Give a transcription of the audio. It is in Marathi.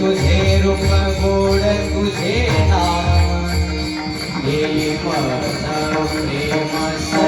तुझे रूप गोड तुझे नाम हे प्रेम